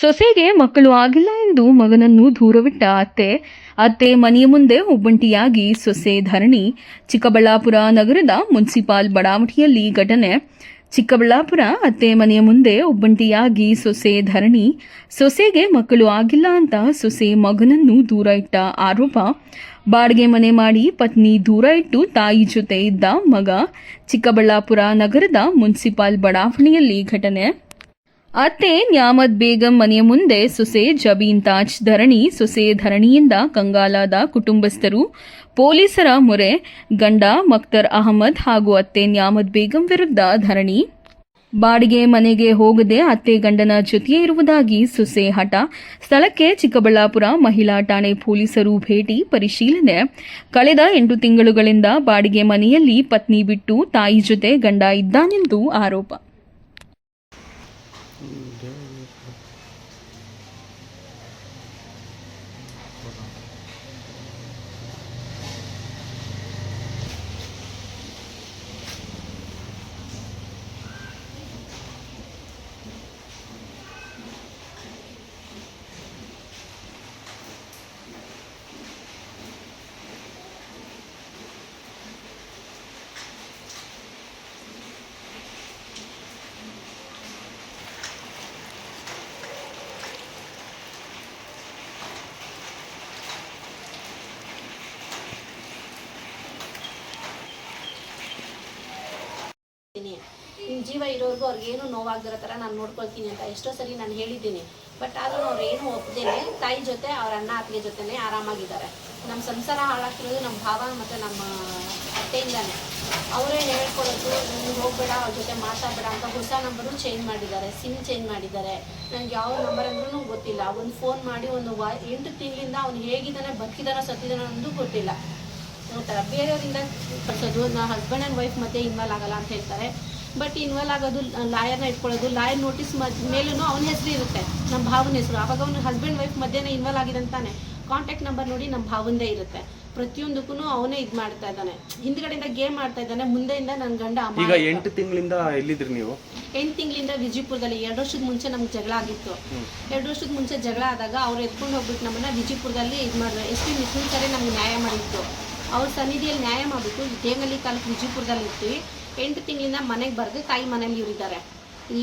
ಸೊಸೆಗೆ ಮಕ್ಕಳು ಆಗಿಲ್ಲ ಎಂದು ಮಗನನ್ನು ದೂರವಿಟ್ಟ ಅತ್ತೆ. ಅತ್ತೆ ಮನೆಯ ಮುಂದೆ ಒಬ್ಬಂಟಿಯಾಗಿ ಸೊಸೆ ಧರಣಿ. ಚಿಕ್ಕಬಳ್ಳಾಪುರ ನಗರದ ಮುನ್ಸಿಪಾಲ್ ಬಡಾವಣೆಯಲ್ಲಿ ಘಟನೆ. ಚಿಕ್ಕಬಳ್ಳಾಪುರ ಅತ್ತೆ ಮನೆಯ ಮುಂದೆ ಒಬ್ಬಂಟಿಯಾಗಿ ಸೊಸೆ ಧರಣಿ. ಸೊಸೆಗೆ ಮಕ್ಕಳು ಆಗಿಲ್ಲ ಅಂತ ಸೊಸೆ ಮಗನನ್ನು ದೂರ ಇಟ್ಟ ಆರೋಪ. ಬಾಡಿಗೆ ಮನೆ ಮಾಡಿ ಪತ್ನಿ ದೂರ ಇಟ್ಟು ತಾಯಿ ಜೊತೆ ಇದ್ದ ಮಗ. ಚಿಕ್ಕಬಳ್ಳಾಪುರ ನಗರದ ಮುನ್ಸಿಪಾಲ್ ಬಡಾವಣೆಯಲ್ಲಿ ಘಟನೆ. ಅತ್ತೆ ನ್ಯಾಮದ್ ಬೇಗಂ ಮನೆಯ ಮುಂದೆ ಸೊಸೆ ಜಬೀನ್ ತಾಜ್ ಧರಣಿ, ಸೊಸೆ ಧರಣಿಯಿಂದ ಕಂಗಾಲಾದ ಕುಟುಂಬಸ್ಥರು, ಪೊಲೀಸರ ಮೊರೆ ಗಂಡ ಮಕ್ತರ್ ಅಹಮದ್ ಹಾಗೂ ಅತ್ತೆ ನ್ಯಾಮದ್ ಬೇಗಂ ವಿರುದ್ಧ ಧರಣಿ. ಬಾಡಿಗೆ ಮನೆಗೆ ಹೋಗದೆ ಅತ್ತೆ ಗಂಡನ ಜೊತೆಯೇ ಇರುವುದಾಗಿ ಸೊಸೆ ಹಠ. ಸ್ಥಳಕ್ಕೆ ಚಿಕ್ಕಬಳ್ಳಾಪುರ ಮಹಿಳಾ ಠಾಣೆ ಪೊಲೀಸರು ಭೇಟಿ, ಪರಿಶೀಲನೆ. ಕಳೆದ ಎಂಟು ತಿಂಗಳುಗಳಿಂದ ಬಾಡಿಗೆ ಮನೆಯಲ್ಲಿ ಪತ್ನಿ ಬಿಟ್ಟು ತಾಯಿ ಜೊತೆ ಗಂಡ ಇದ್ದಾನೆಂದು ಆರೋಪ ಇದ್ದೀನಿ ನಿನ್ನ ಜೀವ ಇರೋರ್ಗು ಅವ್ರಿಗೇನು ನೋವಾಗದಿರೋ ಥರ ನಾನು ನೋಡ್ಕೊಳ್ತೀನಿ ಅಂತ ಎಷ್ಟೋ ಸರಿ ನಾನು ಹೇಳಿದ್ದೀನಿ. ಬಟ್ ಆದರೂ ಅವ್ರು ಏನು ಒಪ್ಪದೇನೆ ತಾಯಿ ಜೊತೆ ಅವ್ರ ಅಣ್ಣ ಅತ್ತಿಗೆ ಜೊತೆನೆ ಆರಾಮಾಗಿದ್ದಾರೆ. ನಮ್ಮ ಸಂಸಾರ ಹಾಳಾಗ್ತಿರೋದು ನಮ್ಮ ಭಾವ ಮತ್ತು ನಮ್ಮ ಅತ್ತೆಯಿಂದಾನೆ. ಅವರೇ ಹೇಳ್ಕೊಳ್ಳೋದು ನನಗೆ ಹೋಗ್ಬೇಡ, ಅವ್ರ ಜೊತೆ ಮಾತಾಡಬೇಡ ಅಂತ ಹೊಸ ನಂಬರು ಚೇಂಜ್ ಮಾಡಿದ್ದಾರೆ ಸಿಮ್ ಚೇಂಜ್ ಮಾಡಿದ್ದಾರೆ. ನನಗೆ ಯಾವ ನಂಬರ್ ಅಂದ್ರೂ ಗೊತ್ತಿಲ್ಲ. ಒಂದು ಫೋನ್ ಮಾಡಿ ಒಂದು ವಾ, ಎಂಟು ತಿಂಗಳಿಂದ ಅವ್ನು ಹೇಗಿದ್ದಾನೆ ಬದುಕಿದಾನೋ ಸತ್ತಿದಾನೋ ಅಂದು ಗೊತ್ತಿಲ್ಲ. ನೋಡ್ತಾರೆ ಬೇರೆಯವರಿಂದ ಕಳ್ಸೋದು ನಾ ಹಸ್ಬೆಂಡ್ ಆ್ಯಂಡ್ ವೈಫ್ ಮತ್ತೆ ಇನ್ವಾಲ್ವ್ ಆಗಲ್ಲ ಅಂತ ಹೇಳ್ತಾರೆ. ಬಟ್ ಇನ್ವಾಲ್ ಆಗೋದು ಲಾಯರ್ನ ಇಟ್ಕೊಳ್ಳೋದು ಲಾಯರ್ ನೋಟಿಸ್ ಮೇಲೂ ಅವನ ಹೆಸರು ಇರುತ್ತೆ ನಮ್ಮ ಭಾವನ ಹೆಸರು. ಆವಾಗ ಅವನು ಹಸ್ಬೆಂಡ್ ವೈಫ್ ಮಧ್ಯೆನೇ ಇನ್ವಾಲ್ವ್ ಆಗಿದೆ ಅಂತಾನೆ. ಕಾಂಟ್ಯಾಕ್ಟ್ ನಂಬರ್ ನೋಡಿ ನಮ್ಮ ಭಾವಂದೇ ಇರುತ್ತೆ. ಪ್ರತಿಯೊಂದಕ್ಕೂ ಅವನೇ ಇದು ಮಾಡ್ತಾ ಇದ್ದಾನೆ. ಹಿಂದ್ಗಡೆಯಿಂದ ಗೇಮ್ ಆಡ್ತಾ ಇದ್ದಾನೆ ಮುಂದೆಯಿಂದ ನನ್ನ ಗಂಡ ಈಗ ಎಂಟು ತಿಂಗಳಿಂದ ಎಲ್ಲಿದ್ರಿ ನೀವು? ಎಂಟು ತಿಂಗಳಿಂದ ವಿಜಯಪುರದಲ್ಲಿ ಎರಡು ವರ್ಷದ ಮುಂಚೆ ನಮ್ಗೆ ಜಗಳ ಆಗಿತ್ತು. ಎರಡು ವರ್ಷದ ಮುಂಚೆ ಜಗಳ ಆದಾಗ ಅವ್ರು ಎತ್ಕೊಂಡು ಹೋಗ್ಬಿಟ್ಟು ನಮ್ಮನ್ನ ವಿಜಯಪುರದಲ್ಲಿ ಇದು ಮಾಡಿದ್ರು ಎಸ್ ಪಿ ಮಿಥುನ್ ಕರೆ ನಮ್ಗೆ ನ್ಯಾಯ ಮಾಡಿತ್ತು. ಅವ್ರ ಸನ್ನಿಧಿಯಲ್ಲಿ ನ್ಯಾಯ ಮಾಡಿಬಿಟ್ಟು ದೇವನಹಳ್ಳಿ ತಾಲೂಕು ವಿಜಯಪುರದಲ್ಲಿ ಇರ್ತೀವಿ ಎಂಟು ತಿಂಗಳಿಂದ ಮನೆಗೆ ಬರೆದು ತಾಯಿ ಮನೇಲಿ ಇವರಿದ್ದಾರೆ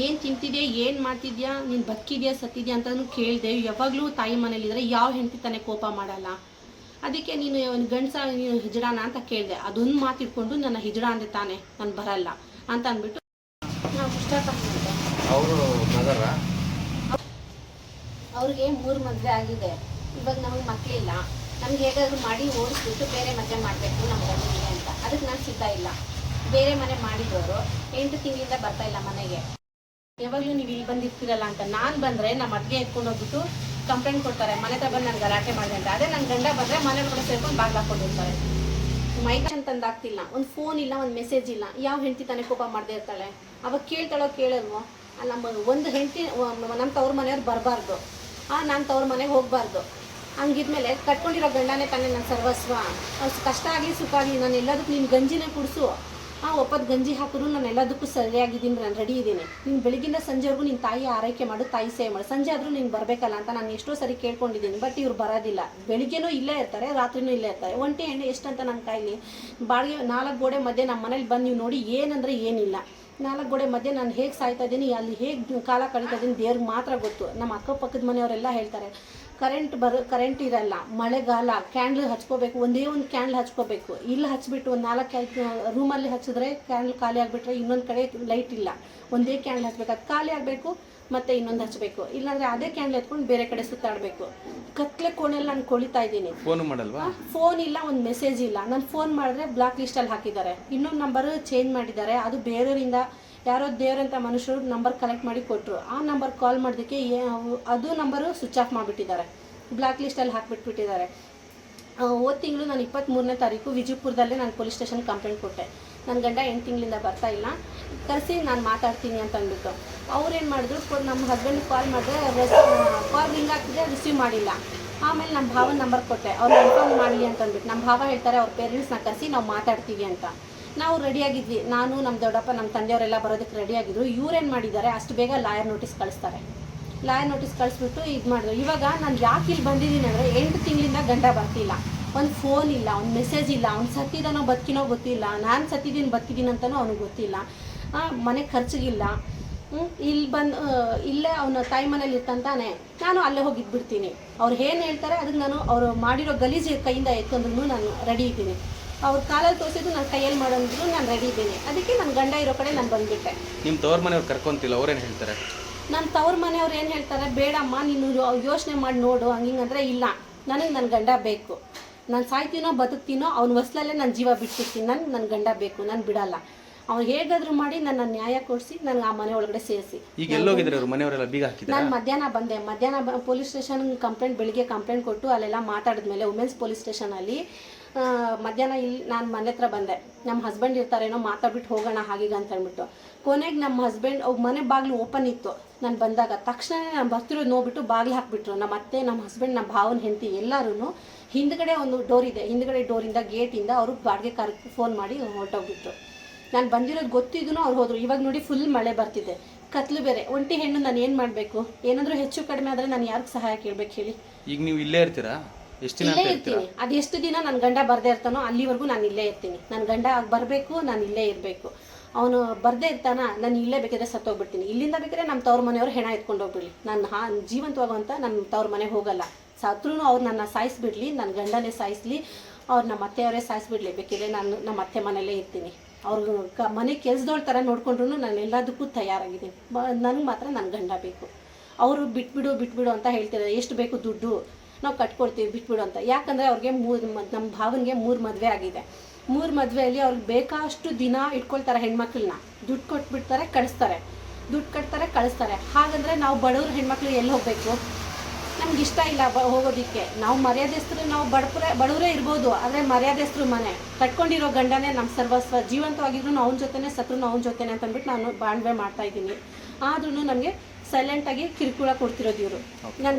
ಏನು ತಿಂತಿದ್ಯಾ ಏನು ಮಾಡ್ತಿದ್ಯಾ ನೀನು ಬದುಕಿದ್ಯಾ ಸತ್ತಿದ್ಯಾ ಅಂತಲೂ ಕೇಳಿದೆ ಯಾವಾಗಲೂ ತಾಯಿ ಮನೇಲಿದ್ದಾರೆ ಯಾವ ಹೆಂಡತಿ ತಾನೇ ಕೋಪ ಮಾಡಲ್ಲ. ಅದಕ್ಕೆ ನೀನು ಒಂದು ಗಂಡಸ ನೀನು ಹಿಜಡಾನ ಅಂತ ಕೇಳಿದೆ. ಅದೊಂದು ಮಾತು ಇಟ್ಕೊಂಡು ನನ್ನ ಹಿಜಡ ಅಂದೆ ತಾನೆ ನಾನು ಬರಲ್ಲ ಅಂತ ಅಂದ್ಬಿಟ್ಟು ಅವರು ಅವ್ರಿಗೆ ಮೂರು ಮದುವೆ ಆಗಿದೆ. ಇವಾಗ ನಮಗೆ ಮಕ್ಕಳಿಲ್ಲ ನಮ್ಗೆ ಹೇಗಾದ್ರೂ ಮಾಡಿ ಓಡಿಸ್ಬಿಟ್ಟು ಬೇರೆ ಮದುವೆ ಮಾಡಬೇಕು ನಮ್ಮ ಅಂತ. ಅದಕ್ಕೆ ನಾನು ಸಿದ್ಧ ಇಲ್ಲ. ಬೇರೆ ಮನೆ ಮಾಡಿದವರು ಎಂಟು ತಿಂಗಳಿಂದ ಬರ್ತಾ ಇಲ್ಲ ಮನೆಗೆ. ಯಾವಾಗಲೂ ನೀವು ಇಲ್ಲಿ ಬಂದಿರ್ತೀರಲ್ಲ ಅಂತ ನಾನು ಬಂದರೆ ನಮ್ಮ ಮದ್ವೆ ಎತ್ಕೊಂಡು ಹೋಗ್ಬಿಟ್ಟು ಕಂಪ್ಲೇಂಟ್ ಕೊಡ್ತಾರೆ, ಮನೆ ಹತ್ರ ಬಂದು ನಾನು ಗಲಾಟೆ ಮಾಡಿದೆ ಅಂತ. ಅದೇ ನನ್ನ ಗಂಡ ಬಂದರೆ ಮನೆ ಕೂಡ ಸೇರ್ಕೊಂಡು ಬಾಗ್ಲ ಹಾಕೊಂಡಿರ್ತಾರೆ ಮೈಕ್ ಅಂತಂದು ಆಗ್ತಿಲ್ಲ ಒಂದು ಫೋನ್ ಇಲ್ಲ, ಒಂದು ಮೆಸೇಜ್ ಇಲ್ಲ. ಯಾವ ಹೆಂಡತಿ ತಾನೇ ಕೋಪ ಮಾಡದೇ ಇರ್ತಾಳೆ? ಅವಾಗ ಕೇಳ್ತಾಳೋ ಕೇಳಲ್ವೋ? ನಮ್ಮ ಒಂದು ಹೆಂಡತಿ ನಮ್ಮ ತವ್ರ ಮನೆಯವ್ರು ಬರಬಾರ್ದು. ಆ, ನಾನು ತವ್ರ ಮನೆಗೆ ಹೋಗಬಾರ್ದು. ಹಂಗಿದ್ಮೇಲೆ ಕಟ್ಕೊಂಡಿರೋ ಗಂಡನೇ ತಾನೇ ನನ್ನ ಸರ್ವಸ್ವ. ಕಷ್ಟ ಆಗಲಿ ಸುಖ ಆಗಲಿ, ನಾನು ಎಲ್ಲದಕ್ಕೂ ನೀನು ಗಂಜಿನೇ ಕುಡಿಸು. ಆ ಒಪ್ಪದ ಗಂಜಿ ಹಾಕಿದ್ರು ನಾನು ಎಲ್ಲದಕ್ಕೂ ಸರಿಯಾಗಿದ್ದೀನಿ, ನಾನು ರೆಡಿ ಇದ್ದೀನಿ. ನೀನು ಬೆಳಗಿಂದ ಸಂಜೆವರೆಗೂ ನಿನ್ನ ತಾಯಿ ಆರೈಕೆ ಮಾಡು, ತಾಯಿ ಸೇವೆ ಮಾಡು. ಸಂಜೆ ಆದರೂ ನೀನು ಬರಬೇಕಲ್ಲ ಅಂತ ನಾನು ಎಷ್ಟೋ ಸರಿ ಕೇಳ್ಕೊಂಡಿದ್ದೀನಿ ಬಟ್ ಇವ್ರು ಬರೋದಿಲ್ಲ. ಬೆಳಿಗ್ಗೆನೂ ಇಲ್ಲೇ ಇರ್ತಾರೆ, ರಾತ್ರಿನೂ ಇಲ್ಲೇ ಇರ್ತಾರೆ. ಒಂಟಿ ಎಣ್ಣೆ ಎಷ್ಟಂತ ನನ್ನ ಕಾಯಿಲಿ ಬಾಡಿಗೆ ನಾಲ್ಕು ಗೋಡೆ ಮಧ್ಯೆ ನಮ್ಮ ಮನೇಲಿ ಬಂದು ನೀವು ನೋಡಿ ಏನಂದರೆ ಏನಿಲ್ಲ. ನಾಲ್ಕು ಗೋಡೆ ಮಧ್ಯೆ ನಾನು ಹೇಗೆ ಸಾಯ್ತಾ ಇದ್ದೀನಿ, ಅಲ್ಲಿ ಹೇಗೆ ಕಾಲ ಕಳೀತಾ ಇದ್ದೀನಿ ದೇವ್ರಿಗೆ ಮಾತ್ರ ಗೊತ್ತು. ನಮ್ಮ ಅಕ್ಕಪಕ್ಕದ ಮನೆಯವರೆಲ್ಲ ಹೇಳ್ತಾರೆ ಕರೆಂಟ್ ಬರೋ ಕರೆಂಟ್ ಇರಲ್ಲ ಮಳೆಗಾಲ ಕ್ಯಾಂಡ್ಲ್ ಹಚ್ಕೋಬೇಕು ಒಂದೇ ಒಂದು ಕ್ಯಾಂಡ್ಲ್ ಹಚ್ಕೋಬೇಕು. ಇಲ್ಲಿ ಹಚ್ಬಿಟ್ಟು ಒಂದು ನಾಲ್ಕು ರೂಮಲ್ಲಿ ಹಚ್ಚಿದ್ರೆ ಕ್ಯಾಂಡ್ಲ್ ಖಾಲಿ ಆಗಿಬಿಟ್ರೆ ಇನ್ನೊಂದು ಕಡೆ ಲೈಟ್ ಇಲ್ಲ. ಒಂದೇ ಕ್ಯಾಂಡ್ಲ್ ಹಚ್ಬೇಕು ಅದು ಖಾಲಿ ಆಗಬೇಕು ಮತ್ತೆ ಇನ್ನೊಂದು ಹಚ್ಚಬೇಕು ಇಲ್ಲಾಂದರೆ ಅದೇ ಕ್ಯಾಂಡ್ಲ್ ಎತ್ಕೊಂಡು ಬೇರೆ ಕಡೆ ಸುತ್ತಾಡಬೇಕು. ಕತ್ಲೆ ಕೋಣೆಲ್ಲ ನಾನು ಕೊಳಿತಾ ಇದ್ದೀನಿ. ಫೋನ್ ಮಾಡಲ್ವಾ? ಫೋನ್ ಇಲ್ಲ ಒಂದು ಮೆಸೇಜ್ ಇಲ್ಲ. ನಾನು ಫೋನ್ ಮಾಡಿದ್ರೆ ಬ್ಲಾಕ್ ಲಿಸ್ಟಲ್ಲಿ ಹಾಕಿದ್ದಾರೆ. ಇನ್ನೊಂದು ನಂಬರು ಚೇಂಜ್ ಮಾಡಿದ್ದಾರೆ. ಅದು ಬೇರೆಯವರಿಂದ ಯಾರೋ ದೇವ್ರಂತ ಮನುಷ್ಯರು ನಂಬರ್ ಕಲೆಕ್ಟ್ ಮಾಡಿ ಕೊಟ್ಟರು ಆ ನಂಬರ್ ಕಾಲ್ ಮಾಡೋದಕ್ಕೆ ಅದು ನಂಬರು ಸ್ವಿಚ್ ಆಫ್ ಮಾಡಿಬಿಟ್ಟಿದ್ದಾರೆ. ಬ್ಲಾಕ್ ಲಿಸ್ಟಲ್ಲಿ ಹಾಕಿಬಿಟ್ಬಿಟ್ಟಿದ್ದಾರೆ. ಹೋದ ತಿಂಗಳು ನಾನು ಇಪ್ಪತ್ತ್ಮೂರನೇ ತಾರೀಕು ವಿಜಯಪುರದಲ್ಲೇ ನಾನು ಪೊಲೀಸ್ ಸ್ಟೇಷನ್ ಕಂಪ್ಲೇಂಟ್ ಕೊಟ್ಟೆ. ನನ್ನ ಗಂಡ ಎಂಟು ತಿಂಗಳಿಂದ ಬರ್ತಾ ಇಲ್ಲ. ಕರೆಸಿ ನಾನು ಮಾತಾಡ್ತೀನಿ ಅಂತ ಅಂದ್ಬಿಟ್ಟು. ಅವ್ರೇನು ಮಾಡಿದ್ರು ನಮ್ಮ ಹಸ್ಬೆಂಡ್ಗೆ ಕಾಲ್ ಮಾಡಿದ್ರೆ ಕಾಲ್ ರಿಂಗ್ ಆಗ್ತಿದೆ ರಿಸೀವ್ ಮಾಡಿಲ್ಲ. ಆಮೇಲೆ ನಮ್ಮ ಭಾವನ ನಂಬರ್ ಕೊಟ್ಟೆ. ಅವ್ರು ಇನ್ಫಾರ್ಮ್ ಮಾಡಲಿ ಅಂತ ಅಂದ್ಬಿಟ್ಟು. ನಮ್ಮ ಭಾವ ಹೇಳ್ತಾರೆ, ಅವ್ರ ಪೇರೆಂಟ್ಸ್ನ ಕರೆಸಿ ನಾವು ಮಾತಾಡ್ತೀವಿ ಅಂತ. ನಾವು ರೆಡಿಯಾಗಿದ್ವಿ ನಾನು ನಮ್ಮ ದೊಡ್ಡಪ್ಪ ನಮ್ಮ ತಂದೆಯವರೆಲ್ಲ ಬರೋದಕ್ಕೆ ರೆಡಿಯಾಗಿದ್ರು ಇವ್ರೇನು ಮಾಡಿದ್ದಾರೆ? ಅಷ್ಟು ಬೇಗ ಲಾಯರ್ ನೋಟಿಸ್ ಕಳಿಸ್ತಾರೆ. ಲಾಯರ್ ನೋಟಿಸ್ ಕಳಿಸ್ಬಿಟ್ಟು ಇದು ಮಾಡಿದ್ರು. ಇವಾಗ ನಾನು ಯಾಕೆ ಇಲ್ಲಿ ಬಂದಿದ್ದೀನಿ ಅಂದರೆ ಎಂಟು ತಿಂಗಳಿಂದ ಗಂಡ ಬರ್ತಿಲ್ಲ. ಒಂದು ಫೋನ್ ಇಲ್ಲ, ಒಂದು ಮೆಸೇಜ್ ಇಲ್ಲ ಅವ್ನು ಸತ್ತಿದ್ದಾನೋ ಬದುಕಿನೋ ಗೊತ್ತಿಲ್ಲ. ನಾನು ಸತ್ತಿದ್ದೀನಿ, ಬದುಕಿದ್ದೀನಿ ಅಂತಲೂ ಅವ್ನಿಗೆ ಗೊತ್ತಿಲ್ಲ. ಮನೆ ಖರ್ಚಿಗಿಲ್ಲ. ಇಲ್ಲಿ ಬಂದು ಇಲ್ಲೇ ಅವನ ತಾಯಿ ಮನೇಲಿ ಇರ್ತಂತಾನೆ ನಾನು ಅಲ್ಲೇ ಹೋಗಿ ಇದ್ಬಿಡ್ತೀನಿ ಅವ್ರು ಏನು ಹೇಳ್ತಾರೆ? ಅದಕ್ಕೆ ನಾನು ಅವರು ಮಾಡಿರೋ ಗಲೀಜು ಕೈಯಿಂದ ಎತ್ಕೊಂಡ್ರು ನಾನು ರೆಡಿ ಇದ್ದೀನಿ. ಅವ್ರ ಕಾಲಲ್ಲಿ ತೋರಿಸಿದ್ದು ನಾನು ಕೈಯಲ್ಲಿ ಮಾಡೋಂದ್ರು ನಾನು ರೆಡಿ ಇದ್ದೀನಿ. ಅದಕ್ಕೆ ನನ್ನ ಗಂಡ ಇರೋ ಕಡೆ ನಾನು ಬಂದ್ಬಿಟ್ಟೆ. ನಿಮ್ಮ ತವ್ರ ಮನೆಯವ್ರು ಕರ್ಕೊಂತಿಲ್ಲ ಅವ್ರೇನು ಹೇಳ್ತಾರೆ? ನನ್ನ ತವ್ರ ಮನೆಯವ್ರು ಏನು ಹೇಳ್ತಾರೆ ಬೇಡಮ್ಮ ನೀನು ಯೋಚನೆ ಮಾಡಿ ನೋಡು ಹಂಗಿಂಗಂದ್ರೆ ಇಲ್ಲ. ನನಗೆ ನನ್ನ ಗಂಡ ಬೇಕು. ನಾನು ಸಾಯ್ತೀನೋ ಬದುಕ್ತೀನೋ ಅವ್ನ ಹೊಸ್ಲಲ್ಲೇ ನನ್ನ ಜೀವ ಬಿಟ್ಟಿರ್ತೀನಿ. ನನಗೆ ನನ್ನ ಗಂಡ ಬೇಕು ನಾನು ಬಿಡಲ್ಲ. ಅವ್ನು ಹೇಗಾದ್ರೂ ಮಾಡಿ ನನ್ನ ನ್ಯಾಯ ಕೊಡಿಸಿ ನನಗೆ ಆ ಮನೆ ಒಳಗಡೆ ಸೇರಿಸಿ. ಈಗ ಎಲ್ಲೋಗಿದ್ರೆ ಅವ್ರ? ಮನೆಯವರೆಲ್ಲ ಬೀಗ ಹಾಕಿದ್ರು? ನಾನು ಮಧ್ಯಾಹ್ನ ಬಂದೆ. ಮಧ್ಯಾಹ್ನ ಪೊಲೀಸ್ ಸ್ಟೇಷನ್ ಕಂಪ್ಲೇಂಟ್ ಬೆಳಿಗ್ಗೆ ಕಂಪ್ಲೇಂಟ್ ಕೊಟ್ಟು ಅಲ್ಲೆಲ್ಲ ಮಾತಾಡಿದ್ಮೇಲೆ ವುಮೆನ್ಸ್ ಪೊಲೀಸ್ ಸ್ಟೇಷನಲ್ಲಿ ಮಧ್ಯಾಹ್ನ ಇಲ್ಲಿ ನಾನು ಮನೆ ಹತ್ರ ಬಂದೆ. ನಮ್ಮ ಹಸ್ಬೆಂಡ್ ಇರ್ತಾರೇನೋ ಮಾತಾಡ್ಬಿಟ್ಟು ಹೋಗೋಣ ಹಾಗೀಗ ಅಂತ ಅಂದ್ಬಿಟ್ಟು ಕೊನೆಗೆ ನಮ್ಮ ಹಸ್ಬೆಂಡ್ ಅವ್ರ ಮನೆ ಬಾಗಿಲು ಓಪನ್ ಇತ್ತು. ನಾನು ಬಂದಾಗ ತಕ್ಷಣ ನಾನು ಬರ್ತಿರೋದು ನೋಡ್ಬಿಟ್ಟು ಬಾಗಿಲು ಹಾಕ್ಬಿಟ್ರು. ನಮ್ಮ ಅತ್ತೆ ನಮ್ಮ ಹಸ್ಬೆಂಡ್ ನಮ್ಮ ಭಾವನ ಹೆಂಡತಿ ಎಲ್ಲರೂ ಹಿಂದ್ಗಡೆ ಒಂದು ಡೋರ್ ಇದೆ. ಹಿಂದ್ಗಡೆ ಡೋರಿಂದ ಗೇಟಿಂದ ಅವರು ಬಾಡಿಗೆ ಕರ್ ಫೋನ್ ಮಾಡಿ ಹೊರಟೋಗ್ಬಿಟ್ರು. ನಾನು ಬಂದಿರೋದು ಗೊತ್ತಿದ್ದೂ ಅವ್ರು ಹೋದರು. ಇವಾಗ ನೋಡಿ ಫುಲ್ ಮಳೆ ಬರ್ತಿದೆ. ಕತ್ಲು ಬೇರೆ. ಒಂಟಿ ಹೆಣ್ಣು ನಾನು ಏನು ಮಾಡಬೇಕು? ಏನಾದರೂ ಹೆಚ್ಚು ಕಡಿಮೆ ಆದರೆ ನಾನು ಯಾರಿಗೆ ಸಹಾಯ ಕೇಳ್ಬೇಕು ಹೇಳಿ? ಈಗ ನೀವು ಇಲ್ಲೇ ಇರ್ತೀರಾ? ಇಲ್ಲೇ ಇರ್ತೀನಿ. ಅದು ಎಷ್ಟು ದಿನ ನನ್ನ ಗಂಡ ಬರ್ದೇ ಇರ್ತಾನೋ ಅಲ್ಲಿವರೆಗೂ ನಾನು ಇಲ್ಲೇ ಇರ್ತೀನಿ. ನನ್ನ ಗಂಡ ಬರಬೇಕು ನಾನು ಇಲ್ಲೇ ಇರಬೇಕು. ಅವನು ಬರ್ದೇ ಇರ್ತಾನ ನಾನು ಇಲ್ಲೇ ಬೇಕಾದ್ರೆ ಸತ್ತೋಗ್ಬಿಡ್ತೀನಿ. ಇಲ್ಲಿಂದ ಬೇಕಿದ್ರೆ ನಮ್ಮ ತವ್ರ ಮನೆಯವರು ಹೆಣ ಎತ್ಕೊಂಡು ಹೋಗ್ಬಿಡ್ಲಿ. ನಾನು ಹಾ ಜೀವಂತವಾಗುವಂತ ನನ್ನ ತವ್ರ ಮನೆ ಹೋಗಲ್ಲ. ಸತ್ರೂ ಅವ್ರು ನನ್ನ ಸಾಯಿಸ್ಬಿಡ್ಲಿ ನನ್ನ ಗಂಡನೇ ಸಾಯಿಸ್ಲಿ ಅವ್ರು ನಮ್ಮ ಅತ್ತೆಯವರೇ ಸಾಯಿಸ್ಬಿಡ್ಲಿ. ಬೇಕಿದ್ರೆ ನಾನು ನಮ್ಮ ಅತ್ತೆ ಮನೆಯಲ್ಲೇ ಇರ್ತೀನಿ. ಅವ್ರಿಗೆ ಕ ಮನೆ ಕೆಲ್ಸದವ್ರ ಥರ ನೋಡ್ಕೊಂಡ್ರು ನಾನು ಎಲ್ಲದಕ್ಕೂ ತಯಾರಾಗಿದ್ದೀನಿ. ನನಗೆ ಮಾತ್ರ ನನ್ನ ಗಂಡ ಬೇಕು. ಅವರು ಬಿಟ್ಬಿಡು ಬಿಟ್ಬಿಡು ಅಂತ ಹೇಳ್ತಿದ್ದಾರೆ ಎಷ್ಟು ಬೇಕು ದುಡ್ಡು? ನಾವು ಕಟ್ಕೊಡ್ತೀವಿ ಬಿಟ್ಬಿಡು ಅಂತ ಯಾಕಂದರೆ ಅವ್ರಿಗೆ ಮೂರು ನಮ್ಮ ಭಾವನಿಗೆ ಮೂರು ಮದುವೆ ಆಗಿದೆ. ಮೂರು ಮದುವೆಯಲ್ಲಿ ಅವ್ರಿಗೆ ಬೇಕಾಷ್ಟು ದಿನ ಇಟ್ಕೊಳ್ತಾರೆ ಹೆಣ್ಮಕ್ಳನ್ನ. ದುಡ್ಡು ಕೊಟ್ಬಿಡ್ತಾರೆ ಕಳಿಸ್ತಾರೆ. ದುಡ್ಡು ಕಟ್ತಾರೆ ಕಳಿಸ್ತಾರೆ. ಹಾಗಂದರೆ ನಾವು ಬಡವ್ರ ಹೆಣ್ಮಕ್ಳು ಎಲ್ಲಿ ಹೋಗಬೇಕು? ನಮ್ಗೆ ಇಷ್ಟ ಇಲ್ಲ ಬ ಹೋಗೋದಿಕ್ಕೆ. ನಾವು ಮರ್ಯಾದೆಸ್ತರು ನಾವು ಬಡಪುರ ಬಡವರೇ ಇರ್ಬೋದು ಆದರೆ ಮರ್ಯಾದೆಸ್ತರು ಮನೆ. ಕಟ್ಕೊಂಡಿರೋ ಗಂಡನೇ ನಮ್ಮ ಸರ್ವಸ್ವ. ಜೀವಂತವಾಗಿದ್ರು ಅವನ ಜೊತೆನೇ ಸತ್ರು ಅವನ ಜೊತೆನೆ ಅಂತಂದ್ಬಿಟ್ಟು ನಾನು ಬಾಂಡ್ವೆ ಮಾಡ್ತಾ ಇದ್ದೀನಿ. ಆದ್ರೂ ನಮಗೆ ಸೈಲೆಂಟಾಗಿ ಕಿರುಕುಳ ಕೊಡ್ತಿರೋದು ಇವರು. ನನ್ನ